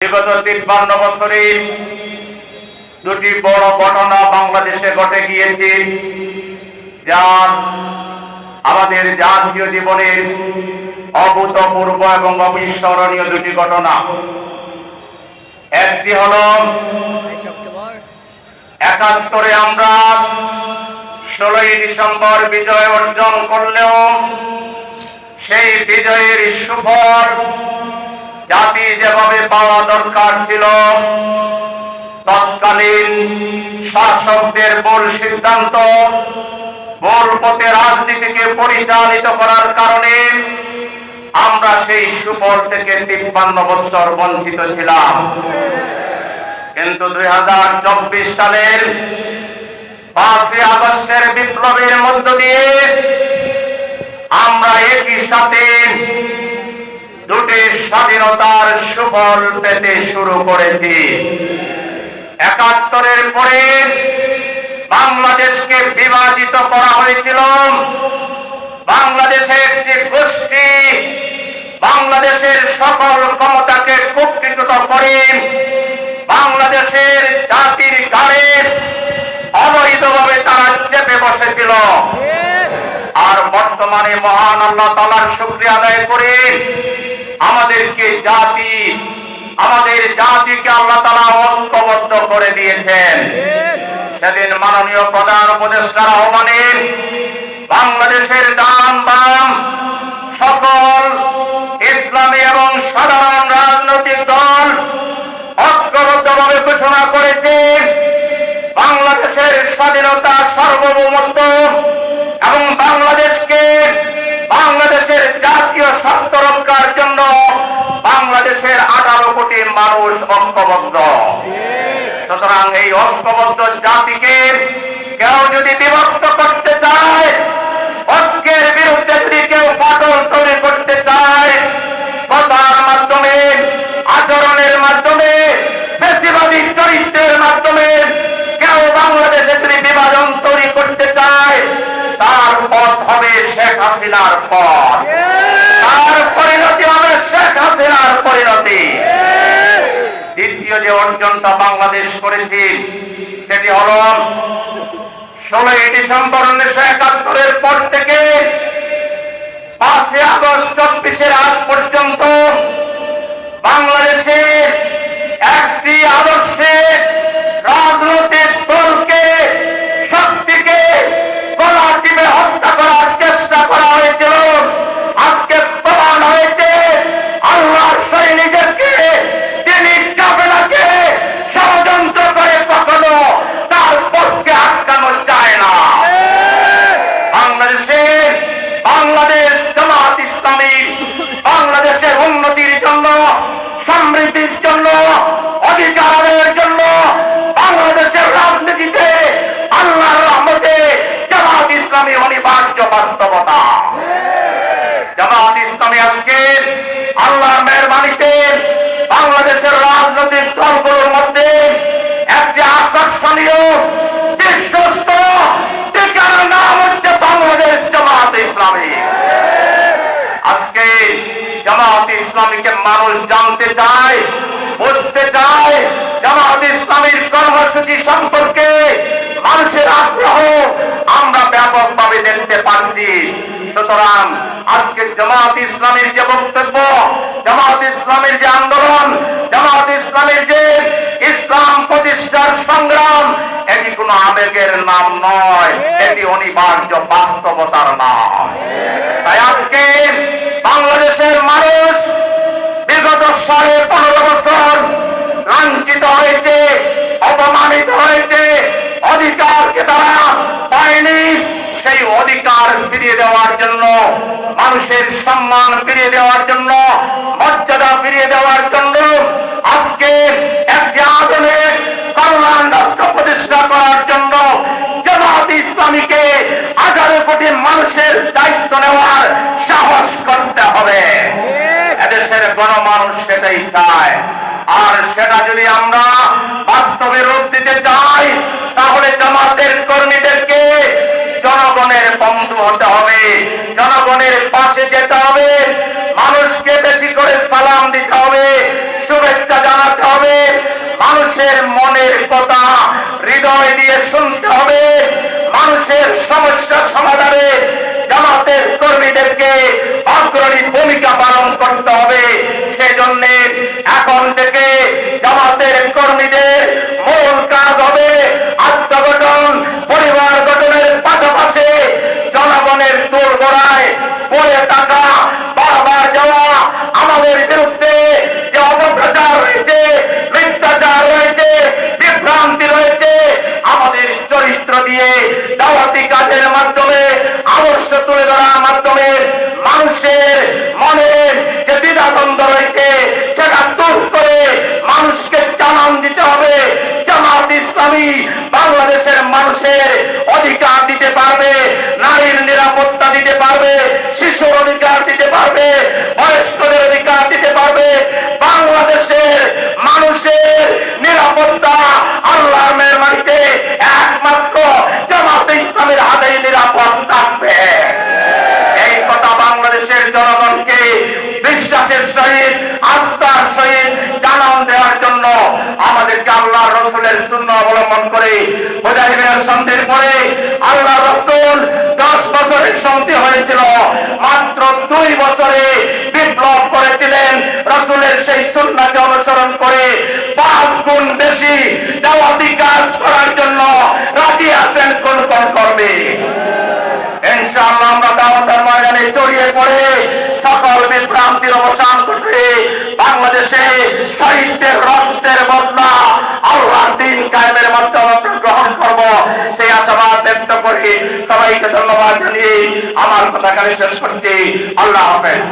বিগত তিপ্পান্ন বছরে দুটি বড় ঘটনা বাংলাদেশে ঘটে গিয়েছে। যা আমাদের জাতীয় জীবনের অভূতপূর্ব এবং অবিস্মরণীয় দুটি ঘটনা। একটি হলো, একাত্তরে আমরা ষোলোই ডিসেম্বর বিজয় অর্জন করলেও সেই বিজয়ের সুফল জাতি যেভাবে পাওয়া দরকার ছিল, তৎকালীন শাসকদের ভুল সিদ্ধান্ত ভুল পথে রাজনীতিকে পরিচালিত করার কারণে আমরা সেই সুফল থেকে তিপ্পান্ন বছর বঞ্চিত ছিলাম। কিন্তু দুই হাজার চব্বিশ সালের পাঁচই আগস্টের বিপ্লবের মধ্য দিয়ে আমরা একই সাথে স্বাধীনতার সুফল পেতে শুরু করেছি। একাত্তরের পরে বাংলাদেশকে বিভাজিত করা হয়েছিল। বাংলাদেশে একটি গোষ্ঠী বাংলাদেশের সকল ক্ষমতাকে কুক্ষিত করে বাংলাদেশের জাতির গাড়ে অবৈধভাবে তারা চেপে বসেছিল। আর বর্তমানে মহান আল্লাহ তালার শুক্রিয়া আদায় করে আমাদেরকে জাতি, আমাদের জাতিকে আল্লাহ তালা ঐক্যবদ্ধ করে দিয়েছেন। সেদিন মাননীয় প্রধান উপদেষ্টার আহ্বানে বাংলাদেশের ডান বাম সকল ইসলামী এবং সাধারণ রাজনৈতিক দল ঐক্যবদ্ধভাবে ঘোষণা করেছে, বাংলাদেশের স্বাধীনতা সার্বভৌমত্ব এবং বাংলাদেশকে ঐক্যবদ্ধ। সুতরাং এই ঐক্যবদ্ধ জাতিকে কেউ যদি বিভক্ত করতে চায়, ঐক্যের বিরুদ্ধে যদি কেউ ফাটল তৈরি করতে চায় কথার মাধ্যমে, আচরণের মাধ্যমে, বেশিবাদী চরিত্রের মাধ্যমে কেউ বাংলাদেশে যদি বিভাজন তৈরি করতে চায়, তার পথ হবে শেখ হাসিনার পথ। তার পরিণতি হবে শেখ হাসিনার পরিণতি। দ্বিতীয় যে অর্জনটা বাংলাদেশ করেছে, সেটি হল ষোলোই ডিসেম্বর উনিশশো একাত্তরের পর থেকে পাঁচই আগস্ট চব্বিশের আগ পর্যন্ত বাংলাদেশে একটি আদর্শে রাজনৈতিক জামাত ইসলামীকে মানুষ জানতে চায়, বুঝতে চায়। জামাত ইসলামীর কর্মসূচি সম্পর্কে মানুষের আগ্রহ আমরা ব্যাপকভাবে দেখতে পাচ্ছি। সুতরাং আজকে জামাত ইসলামীর যে বক্তব্য জামাত ইসলামীর যে আন্দোলন জামাত ইসলামীর যে ইসলাম প্রতিষ্ঠার সংগ্রাম, এটি কোনো আবেগের নাম নয়, এটি অনিবার্য বাস্তবতার নাম তাই আজকে বাংলাদেশের মানুষ বিগত সাড়ে পনেরো বছর লাঞ্ছিত হয়েছে অপমানিত হয়েছে অধিকারকে তারা পায়নি সেই অধিকার ফিরিয়ে দেওয়ার জন্য, মানুষের সম্মান ফিরিয়ে দেওয়ার জন্য, মর্যাদা ফিরিয়ে দেওয়ার জন্য আজকে একটি আধুনিক কল্যাণ রাষ্ট্র প্রতিষ্ঠা করার জন্য জামাত ইসলামীকে আঠারো কোটি মানুষের দায়িত্ব নেওয়ার সাহস করতে হবে। এদেশের গণমানুষ সেটাই চায়। আর সেটা যদি আমরা বাস্তবে রূপ দিতে চাই জনগণের পাশে যেতে হবে। মানুষকে বেশি করে সালাম দিতে হবে, শুভেচ্ছা জানাতে হবে। মানুষের মনের কথা হৃদয় দিয়ে শুনতে হবে। মানুষের সমস্যা সমাধানে জামাতের কর্মীদেরকে অগ্রণী ভূমিকা পালন করতে বাংলাদেশের মানুষের অধিকার দিতে পারবে নারীর নিরাপত্তা দিতে পারবে শিশুর অধিকার দিতে পারবে বয়স্কদের রসুলের শূন্য অবলম্বন করে বোঝাইবের সন্ধির পরে আল্লাহ রসুল দশ বছরের সন্ধি হয়েছিল। মাত্র দুই বছরে বিপ্লব করেছিলেন রসুলের সেই সুন্নাকে অনুসরণ করে পাঁচ গুণ বেশি দাওয়াতি কাজ করার জন্য রাজি আছেন কোন কোন কর্মী। ইনশাআল্লাহ আমরা দাওয়াতের ময়দানে জড়িয়ে পড়ে সকল বিভ্রান্তির অবসান করতে বাংলাদেশে সাহিত্যের রক্তের বদলা আল্লাহ দিন কায়েমের মাধ্যমে আমরা গ্রহণ করব সেই আশাবাদ ব্যক্ত করি সবাইকে ধন্যবাদ জানিয়ে আমার কথা কানে শেষ করছি আল্লাহ হাফেজ